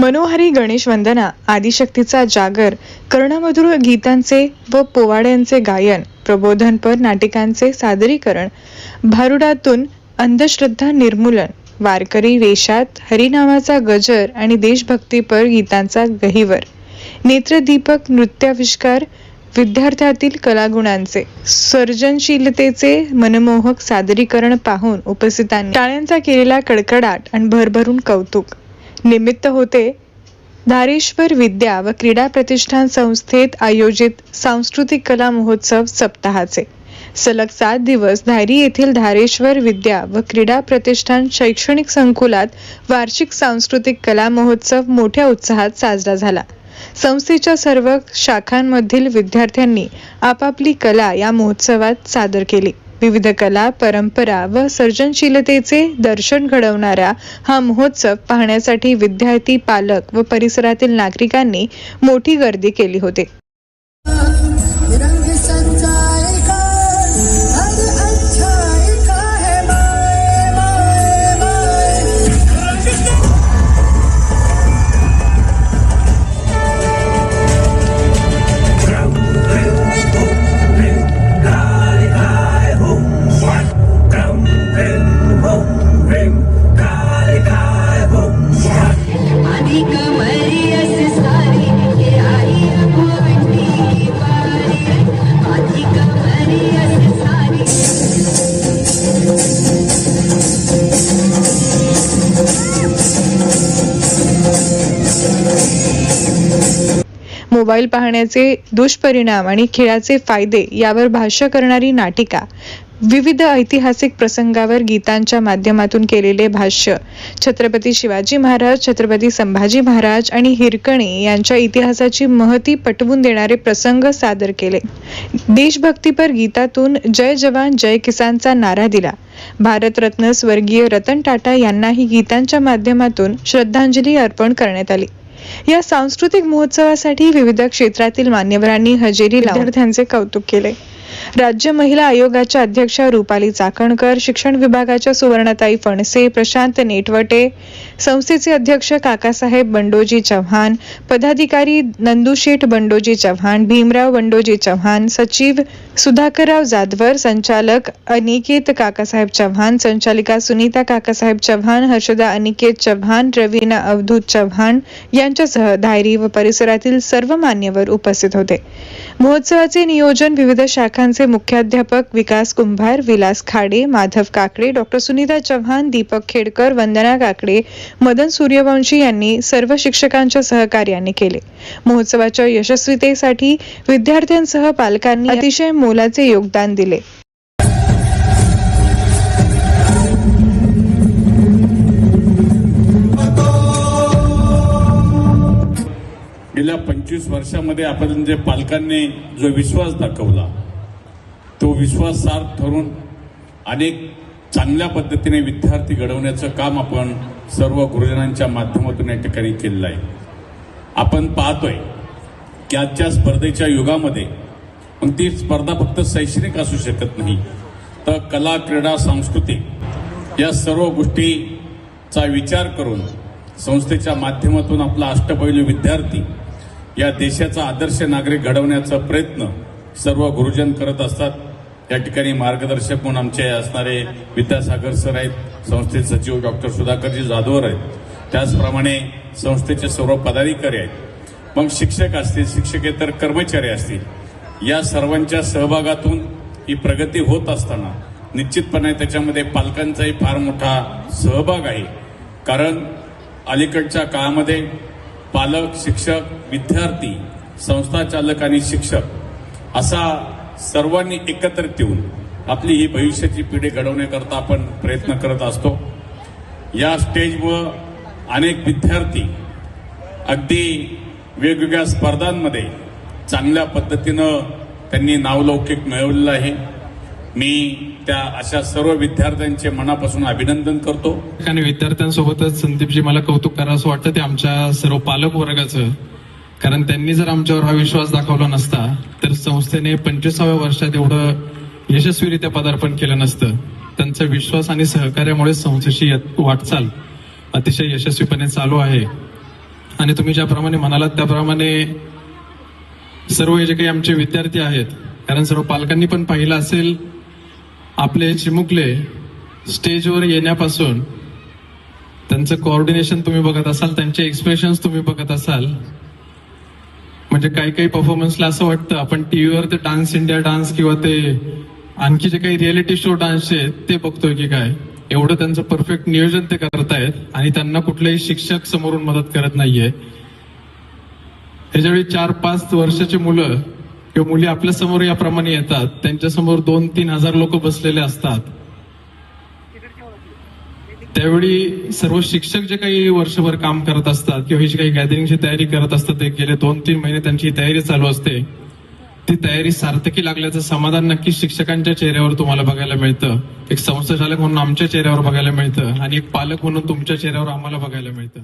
मनोहारी गणेश वंदना आदिशक्तीचा जागर कर्णमधुर गीतांचे व पोवाड्यांचे गायन प्रबोधनपर नाटिकांचे सादरीकरण भारुडातून अंधश्रद्धा निर्मूलन वारकरी वेशात हरिनामाचा गजर आणि देशभक्तीपर गीतांचा गहिवर नेत्रदीपक नृत्याविष्कार विद्यार्थ्यातील कलागुणांचे सर्जनशीलतेचे मनमोहक सादरीकरण पाहून उपस्थितांनी टाळ्यांचा केलेला कडकडाट आणि भरभरून कौतुक. निमित्त होते. धारेश्वर विद्या व क्रीडा प्रतिष्ठान संस्थेत आयोजित सांस्कृतिक कला महोत्सव सप्ताहाचे. सलग सात दिवस धारी येथील धारेश्वर विद्या व क्रीडा प्रतिष्ठान शैक्षणिक संकुलात वार्षिक सांस्कृतिक कला महोत्सव मोठ्या उत्साहात साजरा झाला. संस्थेच्या सर्व शाखांमधील विद्यार्थ्यांनी आपापली कला या महोत्सवात सादर केली. विविध कला परंपरा व सर्जनशीलतेचे दर्शन घडवणारा हा महोत्सव पाहण्यासाठी विद्यार्थी पालक व परिसरातील नागरिकांनी मोठी गर्दी केली होती. मोबाईल पाहण्याचे दुष्परिणाम आणि खेळाचे फायदे यावर भाष्य करणारी नाटिका विविध ऐतिहासिक प्रसंगावर गीतांच्या माध्यमातून केलेले भाष्य छत्रपती शिवाजी महाराज छत्रपती संभाजी महाराज आणि हिरकणी यांच्या इतिहासाची महती पटवून देणारे प्रसंग सादर केले. देशभक्तीपर गीतातून जय जवान जय किसानचा नारा दिला. भारतरत्न स्वर्गीय रतन टाटा यांनाही गीतांच्या माध्यमातून श्रद्धांजली अर्पण करण्यात आली. या सांस्कृतिक महोत्सवासाठी विविध क्षेत्रातील मान्यवरांनी हजेरी लावून विद्यार्थ्यांचे कौतुक केले. राज्य महिला आयोगाच्या अध्यक्षा रुपाली चाकणकर शिक्षण विभागाच्या सुवर्णताई फणसे प्रशांत नेटवटे संस्थेचे अध्यक्ष काकासाहेब बंडोजी चव्हाण पदाधिकारी नंदुशेठ बंडोजी चव्हाण भीमराव बंडोजी चव्हाण सचिव सुधाकरराव जाधवर संचालक अनिकेत काकासाहेब चव्हाण संचालिका सुनीता काकासाहेब चव्हाण हर्षदा अनिकेत चव्हाण रवीना अवधूत चव्हाण यांच्यासह धायरी व परिसरातील सर्व मान्यवर उपस्थित होते. महोत्सवाचे नियोजन विविध शाखांचे मुख्याध्यापक विकास कुंभार विलास खाडे माधव काकडे डॉक्टर सुनीता चव्हाण दीपक खेडकर वंदना काकडे मदन सूर्यवंशी यांनी सर्व शिक्षकांच्या सहकार्याने केले. महोत्सवाच्या यशस्वीतेसाठी विद्यार्थ्यांसह पालकांनी अतिशय मोलाचे योगदान दिले. गेल्या पंचवीस वर्षामध्ये आपण जे पालकांनी जो विश्वास दाखवला तो विश्वासार्थ ठरून अनेक चांगल्या पद्धतीने विद्यार्थी घडवण्याचं काम आपण सर्व गुरुजनांच्या माध्यमातून या ठिकाणी केलेलं आहे. आपण पाहतोय की आजच्या स्पर्धेच्या युगामध्ये मग ती स्पर्धा फक्त शैक्षणिक असू शकत नाही तर कला क्रीडा सांस्कृतिक या सर्व गोष्टीचा विचार करून संस्थेच्या माध्यमातून आपला अष्टपैलू विद्यार्थी या देशाचा आदर्श नागरिक घडवण्याचा प्रयत्न सर्व गुरुजन करत असतात. या ठिकाणी मार्गदर्शक म्हणून आमचे असणारे विद्यासागर सर आहेत संस्थेचे सचिव डॉक्टर सुधाकरजी जाधवर आहेत. त्याचप्रमाणे संस्थेचे सर्व पदाधिकारी आहेत. मग शिक्षक असतील शिक्षकेतर कर्मचारी असतील या सर्वांच्या सहभागातून ही प्रगती होत असताना निश्चितपणे त्याच्यामध्ये पालकांचाही फार मोठा सहभाग आहे. कारण अलीकडच्या काळामध्ये पालक शिक्षक विद्यार्थी संस्था चालक आणि शिक्षक असा सर्वांनी एकत्रित येऊन आपली ही भविष्याची पिढी घडवण्याकरता आपण प्रयत्न करत असतो. या स्टेजवर अनेक विद्यार्थी अगदी वेगवेगळ्या स्पर्धांमध्ये चांगल्या पद्धतीनं त्यांनी नावलौकिक मिळवलेलं आहे. मी त्या अशा सर्व विद्यार्थ्यांचे मनापासून अभिनंदन करतो. आणि विद्यार्थ्यांसोबतच संदीपजी मला कौतुक करावं असं वाटतं ते आमच्या सर्व पालक वर्गाचं कारण त्यांनी जर आमच्यावर हा विश्वास दाखवला नसता तर संस्थेने पंचवीसाव्या वर्षात एवढं यशस्वीरित्या पदार्पण केलं नसतं. त्यांचा विश्वास आणि सहकार्यामुळे संस्थेची वाटचाल अतिशय यशस्वीपणे चालू आहे. आणि तुम्ही ज्याप्रमाणे म्हणालात त्याप्रमाणे सर्व हे जे काही आमचे विद्यार्थी आहेत कारण सर्व पालकांनी पण पाहिलं असेल आपले चिमुकले स्टेजवर येण्यापासून त्यांचं कोऑर्डिनेशन तुम्ही बघत असाल त्यांचे एक्सप्रेशन्स तुम्ही बघत असाल म्हणजे काही काही परफॉर्मन्सला असं वाटतं आपण टीव्हीवर ते डान्स इंडिया डान्स किंवा ते आणखी जे काही रियालिटी शो डान्सचे आहेत ते बघतोय की काय? एवढं त्यांचं परफेक्ट नियोजन ते करतायत आणि त्यांना कुठलेही शिक्षक समोरून मदत करत नाहीये. त्याच्यावेळी चार पाच वर्षाची मुलं किंवा मुली आपल्यासमोर याप्रमाणे येतात. त्यांच्यासमोर दोन तीन हजार लोक बसलेले असतात. त्यावेळी सर्व शिक्षक जे काही वर्षभर काम करत असतात किंवा ही जी काही गॅदरिंगची तयारी करत असतात ते गेले दोन तीन महिने त्यांची तयारी चालू असते. ती तयारी सार्थकी लागल्याचं समाधान नक्की शिक्षकांच्या चेहऱ्यावर तुम्हाला बघायला मिळतं. एक संस्था चालक म्हणून आमच्या चेहऱ्यावर बघायला मिळतं आणि एक पालक म्हणून तुमच्या चेहऱ्यावर आम्हाला बघायला मिळतं.